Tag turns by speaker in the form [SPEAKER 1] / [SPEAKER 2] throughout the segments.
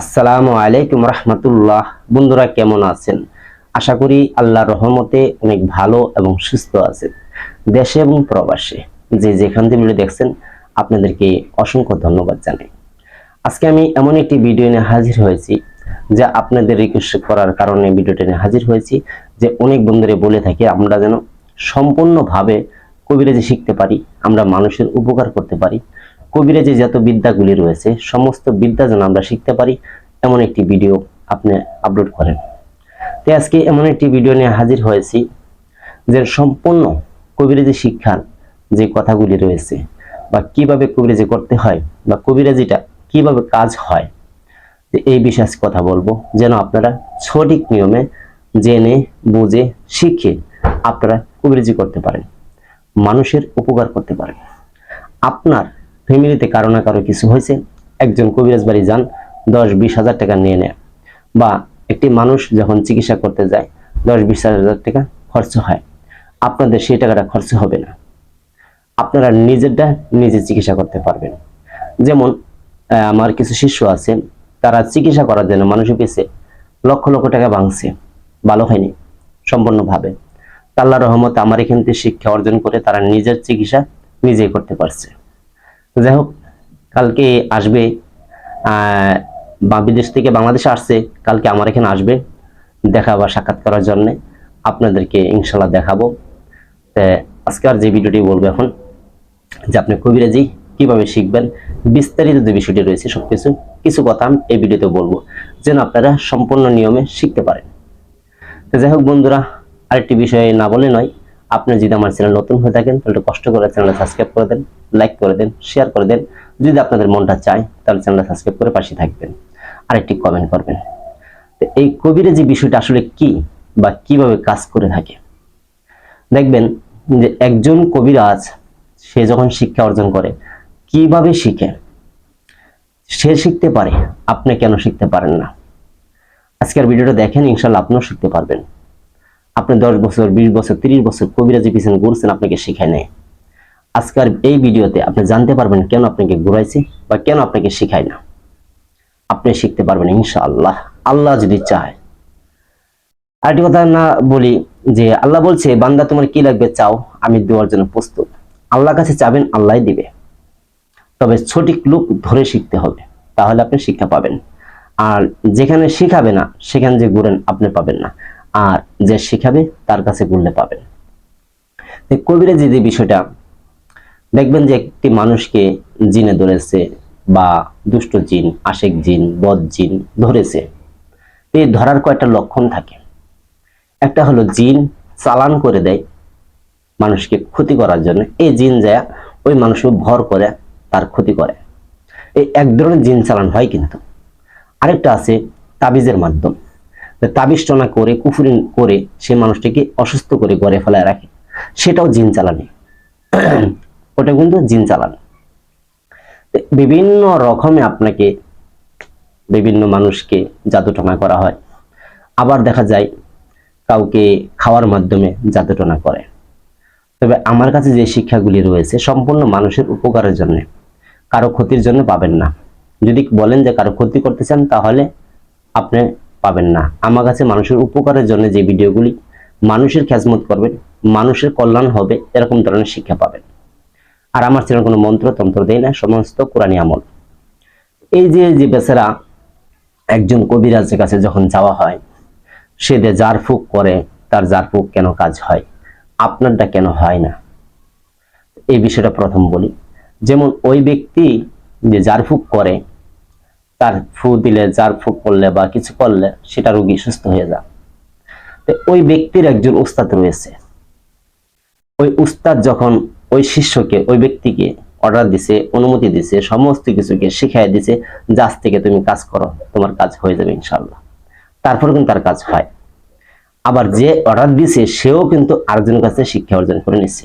[SPEAKER 1] আসসালামু আলাইকুম রহমতুল্লাহ। বন্ধুরা, কেমন আছেন? আশা করি আল্লাহর রহমতে অনেক ভালো এবং সুস্থ আছেন। দেশে এবং প্রবাসে যে যেখান থেকে ভিডিও দেখছেন, আপনাদেরকে অসংখ্য ধন্যবাদ জানাই। আজকে আমি এমন একটি ভিডিও নিয়ে হাজির হয়েছি, যা আপনাদের রিকোয়েস্ট করার কারণে ভিডিওটা নিয়ে হাজির হয়েছি, যে অনেক বন্ধুরা বলে থাকি, আমরা যেন সম্পূর্ণভাবে কবিরাজি শিখতে পারি, আমরা মানুষের উপকার করতে পারি। কবিরাজি যত বিদ্যাগুলি রয়েছে, সমস্ত বিদ্যা যেন আমরা শিখতে পারি, এমন একটি ভিডিও আপনি আপলোড করেন। তো আজকে এমন একটি ভিডিও নিয়ে হাজির হয়েছি, যে সম্পূর্ণ কবিরাজি শিক্ষার যে কথাগুলি রয়েছে, বা কীভাবে কবিরাজি করতে হয়, বা কবিরাজিটা কীভাবে কাজ হয় এই বিষয়ে কথা বলব, যেন আপনারা সঠিক নিয়মে জেনে, বুঝে, শিখে আপনারা কবিরাজি করতে পারেন। মানুষের উপকার করতে পারেন। আপনার ফ্যামিলিতে কারও না কারও কিছু হয়েছে, একজন কবিরাজ বাড়ি যান, দশ বিশ হাজার টাকা নিয়ে নেয়। বা একটি মানুষ যখন চিকিৎসা করতে যায়, দশ বিশ হাজার টাকা খরচ হয়। আপনাদের সেই টাকাটা খরচ হবে না। আপনারা নিজেরটা নিজে চিকিৎসা করতে পারবেন। যেমন আমার কিছু শিষ্য আছে, তারা চিকিৎসা করার জন্য মানুষের পেছে লক্ষ লক্ষ টাকা ভাঙছে। ভালো হয়নি, সম্পূর্ণভাবে। তা আল্লাহ রহমত আমার এখান থেকে শিক্ষা অর্জন করে তারা নিজের চিকিৎসা নিজেই করতে পারছে। যাই হোক কালকে আসবে বা বিদেশ থেকে বাংলাদেশে আসছে, কালকে আমার এখানে আসবে, দেখা বা সাক্ষাৎ করার জন্য আপনাদেরকে ইনশাল্লাহ দেখাবো। আজকে আর যে ভিডিওটি বলব এখন, যে আপনি কবিরাজি কীভাবে শিখবেন, বিস্তারিত যে বিষয়টি রয়েছে সবকিছু, কিছু কথা আমি এই ভিডিওতে বলব, যেন আপনারা সম্পূর্ণ নিয়মে শিখতে পারেন। তো যাই হোক বন্ধুরা, আরেকটি বিষয়ে না বলে নয় আপনি যদি আমার চ্যানেল নতুন হয়ে থাকেন, তাহলে কষ্ট করে চ্যানেলটা সাবস্ক্রাইব করে দেন লাইক করে দেন শেয়ার করে দেন। যদি আপনাদের মনটা চায়, তাহলে চ্যানেলটা সাবস্ক্রাইব করে পাশে থাকবেন। আরেকটি কমেন্ট করবেন। তো এই কবিরাজি বিষয়টা আসলে কি বা কীভাবে কাজ করে থাকে? দেখবেন যে একজন কবিরাজ, সে যখন শিক্ষা অর্জন করে, কীভাবে শিখে? সে শিখতে পারে, আপনি কেন শিখতে পারেন না? আজকের ভিডিওটা দেখেন ইনশাল্লাহ আপনিও শিখতে পারবেন। আপনি দশ বছর, বিশ বছর, তিরিশ বছর কবিরাজি পিছনে ঘুরছেন, আপনাকে শেখায় নেয়। আজকের এই ভিডিওতে আপনি জানতে পারবেন কেন আপনাকে ঘুরাইছে বা কেন আপনাকে শেখায় না। আপনি শিখতে পারবেন ইনশাআল্লাহ। আল্লাহ যদি চায়। আরেকটি কথা না বলি যে আল্লাহ বলছে, বান্দা তোমার কি লাগবে চাও, আমি দেওয়ার জন্য প্রস্তুত। আল্লাহর কাছে চাবেন আল্লাহ দিবে। তবে সঠিক লোক ধরে শিখতে হবে, তাহলে আপনি শিক্ষা পাবেন। আর যেখানে শিখাবে না, সেখানে যে ঘুরেন, আপনি পাবেন না। আর যে শিখাবে তার কাছে পাবেন তো কবিরাজি যে বিষয়টা, দেখবেন যে একটি মানুষকে জিনে ধরেছে বা দুষ্ট জিন, আশেক জিন, বদ জিন ধরেছে এই ধরার কয়েকটা লক্ষণ থাকে। একটা হলো জিন চালান করে দেয় মানুষকে ক্ষতি করার জন্য। এই জিন যায়, ওই মানুষকে ভর করে, তার ক্ষতি করে। এই এক ধরনের জিন চালান হয় কিন্তু। আরেকটা আছে তাবিজের মাধ্যম। তাবিজ টনা করে, কুফুরি করে সে মানুষটিকে অসুস্থ করে গড়ে ফেলায় রাখে। সেটাও জিন চালানি। ওটা কিন্তু জিন চালান। বিভিন্ন রকমে আপনাকে বিভিন্ন মানুষকে জাদুটনা করা হয়। আবার দেখা যায়, কাউকে খাওয়ার মাধ্যমে জাদুটনা করে। তবে আমার কাছে যে শিক্ষাগুলি রয়েছে, সম্পূর্ণ মানুষের উপকারের জন্য। কারও ক্ষতির জন্য পাবেন না। যদি বলেন যে কারও ক্ষতি করতে চান, তাহলে আপনি পাবেন না। আমার কাছে মানুষের উপকারের জন্য যে ভিডিওগুলি মানুষের খেজমত করবেন, মানুষের কল্যাণ হবে, এরকম ধরনের শিক্ষা পাবেন। আর আমার চ্যানেল কোনো মন্ত্র, তন্ত্র দেয় না, সমস্ত কোরআনী আমল। এই যে যে বেচারা একজন কবিরাজের কাছে যখন যাওয়া হয়, সে যে জার ফুক করে, তার জার ফুক কেন কাজ হয়, আপনারটা কেন হয় না? এই বিষয়টা প্রথম বলি। যেমন ওই ব্যক্তি যে জার ফুক করে তার ফু দিলে, যার ফুক করলে বা কিছু করলে সেটা রোগী সুস্থ হয়ে যায়। তো ওই ব্যক্তির একজন উস্তাদ রয়েছে। ওই উস্তাদ যখন ওই শিষ্যকে, ওই ব্যক্তিকে অর্ডার দিছে, অনুমতি দিছে, সমস্ত কিছুকে শিখাই দিছে যে আজ থেকে তুমি কাজ করো, তোমার কাজ হয়ে যাবে ইনশাল্লাহ তারপর কিন্তু তার কাজ হয়। আবার যে অর্ডার দিছে, সেও কিন্তু আরেকজনের কাছে শিক্ষা অর্জন করে নিচ্ছে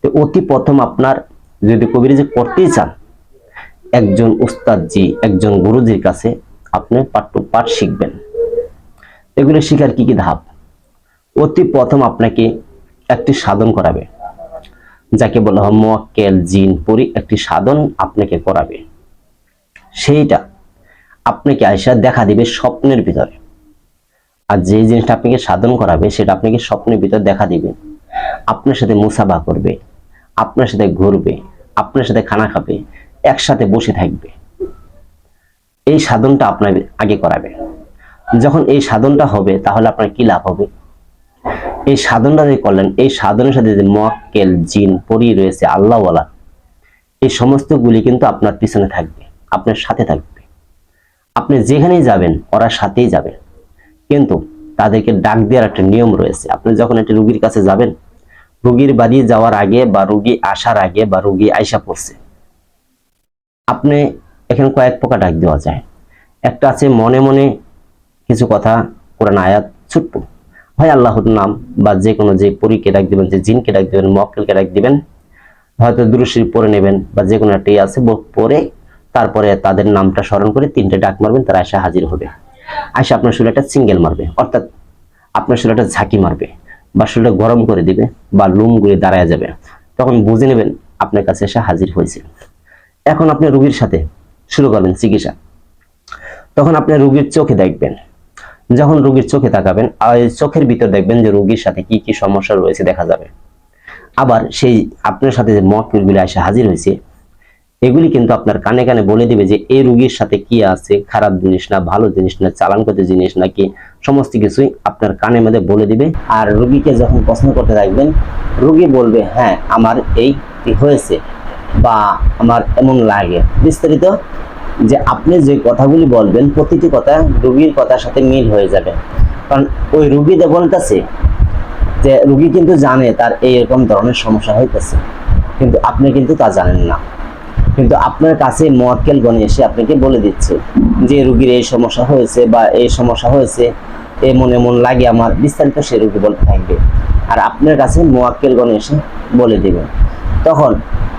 [SPEAKER 1] তো অতি প্রথম আপনার যদি কবিরাজি করতেই চান একজন উস্তাদজি, একজন গুরুজির কাছে আপনি পাঠ পাঠ শিখবেন। এগুলো শিখার কি কি ধাপ? অতি প্রথম আপনাকে একটি সাধন করাবে, যাকে বলা হয় মোয়াক্কেল জিন, পরি একটি সাধন আপনাকে করাবে। সেইটা আপনাকে আয়সা দেখা দিবে স্বপ্নের ভিতরে। আর যে জিনিসটা আপনাকে সাধন করাবে, সেটা আপনাকে স্বপ্নের ভিতর দেখা দিবে। আপনার সাথে মুসাফা করবে, আপনার সাথে ঘুরবে, আপনার সাথে খানা খাবে একসাথে বসে থাকবে। এই সাধনটা আপনার আগে করাবে। যখন এই সাধনটা হবে, তাহলে আপনার কি লাভ হবে? এই সাধনটা যে করলেন, এই সাধনের সাথে যে মক্কেল, জিন, পরি রয়েছে, আল্লাহওয়ালা, এই সমস্ত গুলি কিন্তু আপনার পিছনে থাকবে, আপনার সাথে থাকবে। আপনি যেখানেই যাবেন, ওরা সাথেই যাবে। কিন্তু তাদেরকে ডাক দেওয়ার একটা নিয়ম রয়েছে। আপনি যখন একটা রুগীর কাছে যাবেন, রুগীর বাড়ি যাওয়ার আগে বা রুগী আসার আগে বা রুগী আইসা পড়ছে আপনি এখানে কয়েক প্রকার ডাক দেওয়া যায়। একটা আছে মনে মনে কিছু কথা, কোরআন আয়াত, ছোট্ট। হয় আল্লাহর নাম বা যে কোনো যে পরীকে ডাক দিবেন, যে জিনকে ডাক দিবেন, মক্কেলকে ডাক দিবেন, হয়তো দুরুশরীফ পরে নেবেন বা যে কোনো একটা ইয়ে আছে পরে তারপরে তাদের নামটা স্মরণ করে তিনটে ডাক মারবেন, তারা এসে হাজির হবে। আইসা আপনার শরীরে একটা সিঙ্গেল মারবে, অর্থাৎ আপনার শরীরে একটা ঝাঁকি মারবে বা শরীরটা গরম করে দিবে বা লুম লুমগুলি দাঁড়ায় যাবে। তখন বুঝে নেবেন আপনার কাছে এসে হাজির হয়েছে। এখন আপনি রুগীর সাথে শুরু করবেন চিকিৎসা। তখন আপনি রুগীর চোখে দেখবেন। যখন রুগীর চোখে তাকাবেন চোখের ভিতর দেখবেন যে রুগীর সাথে কি কি সমস্যা রয়েছে দেখা যাবে। আবার সেই আপনার সাথে যে মতগুলি এসে হাজির হয়েছে, এগুলি কিন্তু আপনার কানে কানে বলে দিবে যে এই রুগীর সাথে কি আছে, খারাপ জিনিস না, ভালো জিনিস না চালান করতে জিনিস নাকি সমস্ত কিছুই আপনার কানে মধ্যে বলে দিবে। আর রুগীকে যখন প্রশ্ন করতে থাকবেন, রুগী বলবে হ্যাঁ আমার এই হয়েছে। বা আমার এমন লাগে। বিস্তারিত যে আপনি যে কথাগুলি বলবেন, প্রতিটি কথা রুগীর কথার সাথে মিল হয়ে যাবে। কারণ ওই রুগী যে বলতেছে যে রুগী কিন্তু জানে তার এইরকম ধরনের সমস্যা হইতেছে। কিন্তু আপনি কিন্তু তা জানেন না। কিন্তু আপনার কাছে মোয়াক্কেল গণে এসে আপনাকে বলে দিচ্ছে যে, রুগীর এই সমস্যা হয়েছে বা এই সমস্যা হয়েছে, এমন এমন লাগে আমার। বিস্তারিত সে রুগী বলতে থাকবে আর আপনার কাছে মোয়াক্কেল গণে এসে বলে দিবে। তখন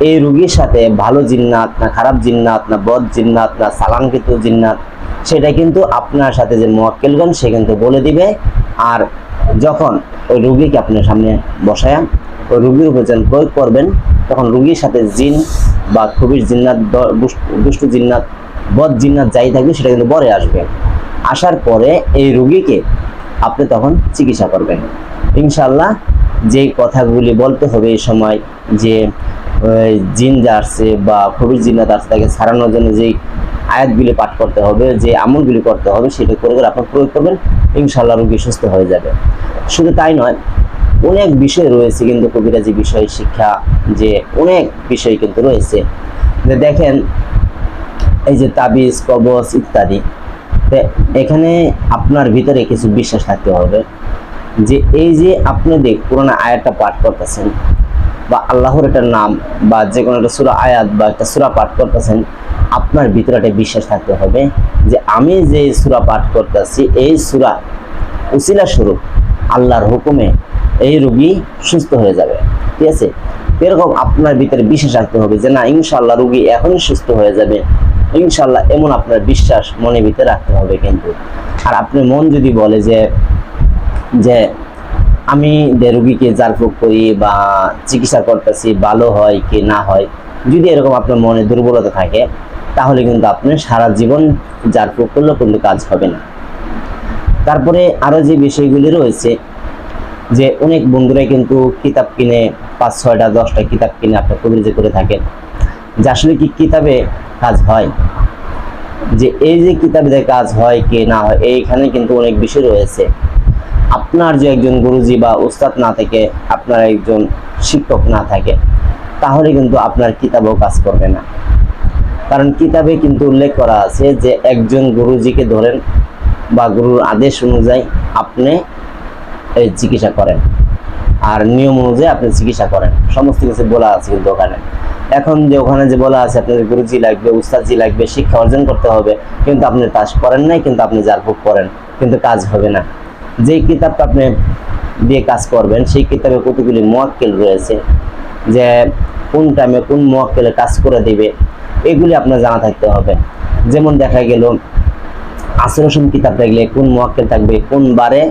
[SPEAKER 1] এই রুগীর সাথে ভালো জিন্নাত, না খারাপ জিন্নাত, না বদ জিন্নাত, না সালাঙ্কিত জিন্নাত, সেটা কিন্তু আপনার সাথে যে মোয়াক্কেলগণ, সে কিন্তু বলে দিবে। আর যখন ওই রুগীকে আপনার সামনে বসায় ওই রুগীর উপর যখন প্রয়োগ করবেন, তখন রুগীর সাথে জিন বা খুবই জিন্নাত দুষ্টু জিন্নাত, বদ জিন্নাত যাই থাকবে সেটা কিন্তু বরে আসবে। আসার পরে এই রুগীকে আপনি তখন চিকিৎসা করবেন। ইনশাল্লাহ যে কথাগুলি বলতে হবে এই সময় যে জিন আসছে বা খুবই জিন্নাত আসছে তাকে সারানোর জন্য যেই আয়াতগুলি পাঠ করতে হবে, যে আমলগুলি করতে হবে, সেটা করে করে আপনার প্রয়োগ করবেন ইনশাল্লাহ রোগী সুস্থ হয়ে যাবে। শুধু তাই নয়, অনেক বিষয় রয়েছে কিন্তু কবিরাজি বিষয়, শিক্ষা, যে অনেক বিষয় কিন্তু রয়েছে। যে দেখেন, এই যে তাবিজ, কবচ ইত্যাদি এখানে আপনার ভিতরে কিছু বিশ্বাস থাকতে হবে। যে এই যে আপনি দেখ, পুরোনো আয়াতটা পাঠ করতেছেন বা আল্লাহর একটা নাম বা যে কোনো একটা সুরা আয়াত বা একটা সুরা পাঠ করতেছেন, আপনার ভিতরে একটা বিশ্বাস থাকতে হবে যে আমি যে সুরা পাঠ করতেছি, এই সুরা উসিলা স্বরূপ, আল্লাহর হুকুমে এই রুগী সুস্থ হয়ে যাবে। ঠিক আছে? এরকম আপনার ভিতরে বিশ্বাস রাখতে হবে যে না ইনশাল্লাহ রুগী এখনই সুস্থ হয়ে যাবে। ইনশাল্লাহ এমন আপনার বিশ্বাস মনে ভিতরে রাখতে হবে কিন্তু। আর আপনি মন যদি বলে যে যে আমি রুগীকে জারফুক করি বা চিকিৎসা করতেছি ভালো হয় কি না হয়, যদি এরকম আপনার মনে দুর্বলতা থাকে, তাহলে কিন্তু আপনি সারা জীবন জারফুক করলেও কিন্তু কাজ হবে না। তারপরে আরও যে বিষয়গুলি রয়েছে, যে অনেক বন্ধুরাই কিন্তু কিতাব কিনে পাঁচ ছয়টা, দশটা কিতাব কিনে আপনার কবিরাজি করে থাকেন, যে আসলে কি কিতাবে কাজ হয়? যে এই যে কিতাবে কাজ হয় কি না হয়, এইখানে কিন্তু অনেক বিষয় রয়েছে। আপনার যে একজন গুরুজি বা উস্তাদ না থেকে, আপনার একজন শিক্ষক না থাকে, তাহলে কিন্তু আপনার কিতাবও কাজ করবে না। কারণ কিতাবে কিন্তু উল্লেখ করা আছে যে, একজন গুরুজিকে ধরেন বা গুরুর আদেশ অনুযায়ী আপনি এই চিকিৎসা করেন আর নিয়ম অনুযায়ী আপনি চিকিৎসা করেন। সমস্ত কিছু বলা আছে কিন্তু ওখানে। এখন যে ওখানে যে বলা আছে, আপনার গুরুজি লাগবে, উস্তাদজি লাগবে, শিক্ষা অর্জন করতে হবে, কিন্তু আপনি কাজ করেন নাই, কিন্তু আপনি যার ভোগ করেন, কিন্তু কাজ হবে না। যেই কিতাবটা আপনি দিয়ে কাজ করবেন, সেই কিতাবে কতগুলি মোয়াক্কেল রয়েছে, যে কোন টাইমে কোন মোয়াক্কেলে কাজ করে দেবে, এগুলি আপনার জানা থাকতে হবে। যেমন দেখা গেল আসরসম কিতাব থাকলে কোন মোয়াক্কেল থাকবে কোন বারে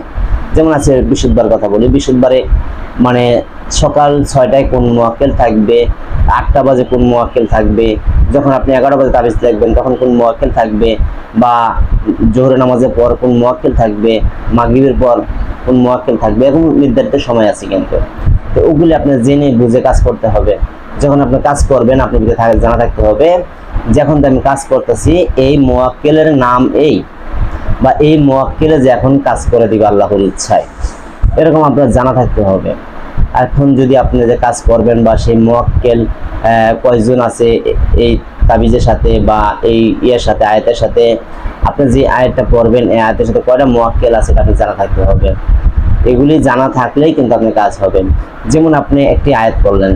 [SPEAKER 1] যেমন আছে বিশুদ্ধবার কথা বলি বিশুদ্ধবারে মানে সকাল ছয়টায় কোন মোয়াক্কেল থাকবে, আটটা বাজে কোন মোয়াক্কেল থাকবে, যখন আপনি এগারো বাজে তাবিজ লিখবেন তখন কোন মোয়াক্কেল থাকবে, বা জোহরের নামাজের পর কোন মোয়াক্কেল থাকবে, মাগরিবের পর কোন মোয়াক্কেল থাকবে, এরকম নির্ধারিত সময় আছে কিন্তু। তো ওগুলি আপনার জেনে বুঝে কাজ করতে হবে। যখন আপনি কাজ করবেন আপনি যদি জানা থাকতে হবে যখন আমি কাজ করতেছি, এই মোয়াক্কেলের নাম এই। বা এই মোয়াক্কেলে যে এখন কাজ করে দিবে আল্লাহর ইচ্ছায়, এরকম আপনার জানা থাকতে হবে। এখন যদি আপনি যে কাজ করবেন বা সেই মোয়াক্কেল কয়জন আছে এই তাবিজের সাথে বা এই ইয়ের সাথে, আয়াতের সাথে, আপনি যে আয়াতটা পড়বেন, এই আয়াতের সাথে কয়টা মোয়াক্কেল আছে এটা আপনি জানা থাকতে হবে। এগুলি জানা থাকলেই কিন্তু আপনি কাজ হবেন যেমন আপনি একটি আয়াত পড়লেন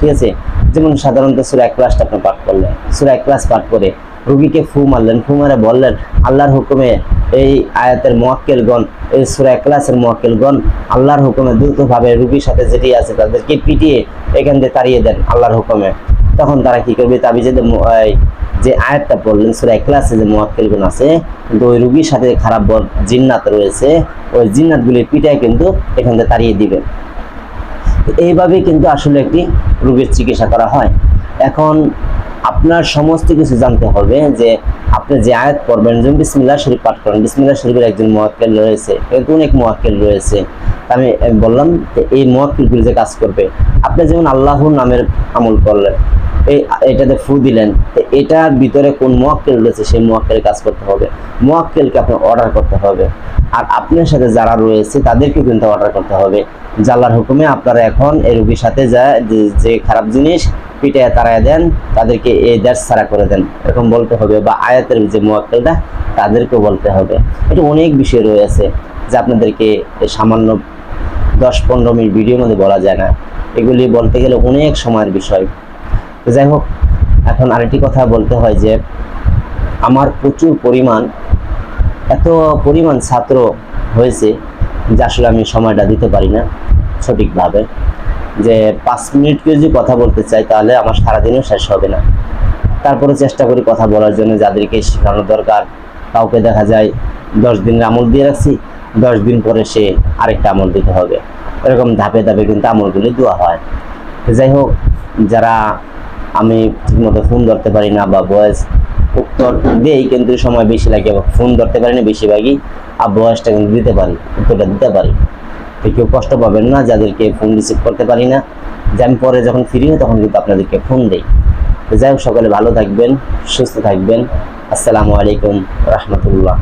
[SPEAKER 1] ঠিক আছে? যেমন সাধারণত সুরা এক ক্লাসটা আপনি পাঠ করলেন। সুরা এক ক্লাস পাঠ করে রুগীকে ফু মারলেন, ফু মারে বললেন, আল্লাহর হুকুমে এই আয়াতের মোয়াক্কেলগণ, এই সুরা এক ক্লাসের মোয়াক্কেলগণ আল্লাহর হুকুমে দ্রুতভাবে রুগীর সাথে যেটি আছে তাদেরকে পিটিয়ে এখান থেকে তাড়িয়ে দেন আল্লাহর হুকুমে। তখন তারা কি করবে? তাবিজেদের মো- যে আয়াতটা পড়লেন, সুরা এক ক্লাসে যে মোয়াক্কেলগুন আছে, কিন্তু ওই রুগীর সাথে খারাপ জিন্নাত রয়েছে। ওই জিন্নাতগুলি পিটায় কিন্তু এখান থেকে তাড়িয়ে দিবে এইভাবে কিন্তু আসলে একটি রোগের চিকিৎসা করা হয়। এখন আপনার সমস্ত কিছু জানতে হবে যে আপনি যে আয়াত পড়বেন যেমন বিসমিল্লা শরীফ পাঠ করেন বিসমিল্লা শরীফের একজন মোয়াক্কেল রয়েছে এরকম অনেক মোয়াক্কেল রয়েছে। আমি বললাম যে এই মোয়াক্কেলগুলি যে কাজ করবে, আপনি যেমন আল্লাহর নামের আমল করলেন এই, এটাতে ফু দিলেন। তো এটার ভিতরে কোন মোয়াক্কেল রয়েছে সেই মোয়াক্কেলের কাজ করতে হবে। মোয়াক্কেলকে আপনার অর্ডার করতে হবে। আর আপনার সাথে যারা রয়েছে তাদেরকে কিন্তু অর্ডার করতে হবে। জাল্লার হুকুমে আপনারা এখন এই রুগীর সাথে যা, যে- খারাপ জিনিস পিঠে তারায় দেন, তাদেরকে এই দেশ ছাড়া করে দেন। এরকম বলতে হবে বা আয়াতের যে মোয়াক্কেলটা, তাদেরকেও বলতে হবে। এটা অনেক বিষয় রয়েছে যে আপনাদেরকে সামান্য দশ পনেরো মিনিট ভিডিওর মধ্যে বলা যায় না। এগুলি বলতে গেলে অনেক সময়ের বিষয়। যাই হোক, এখন আরেকটি কথা বলতে হয় যে, আমার প্রচুর পরিমাণ, এত পরিমাণ ছাত্র হয়েছে যে আসলে আমি সময়টা দিতে পারি না সঠিকভাবে। যে পাঁচ মিনিট কেউ যদি কথা বলতে চাই তাহলে আমার সারাদিনও শেষ হবে না। তারপরে চেষ্টা করি কথা বলার জন্য, যাদেরকে শেখানো দরকার, কাউকে দেখা যায় দশ দিনের আমল দিয়ে রাখছি, দশ দিন পরে সে আরেকটা আমল দিতে হবে। এরকম ধাপে ধাপে কিন্তু আমলগুলি দেওয়া হয়। যাই হোক, যারা আমি ঠিকমতো ফোন ধরতে পারি না বা বয়স উত্তর দেই, কিন্তু সময় বেশি লাগে বা ফোন ধরতে পারি না, বেশিরভাগই আর বয়সটা কিন্তু দিতে পারি, উত্তরটা দিতে পারি। তো কেউ কষ্ট পাবেন না, যাদেরকে ফোন রিসিভ করতে পারি না। যে আমি পরে যখন ফিরি তখন কিন্তু আপনাদেরকে ফোন দেই। যাই হোক, সকলে ভালো থাকবেন, সুস্থ থাকবেন। আসসালামু আলাইকুম, রহমতুল্লাহ।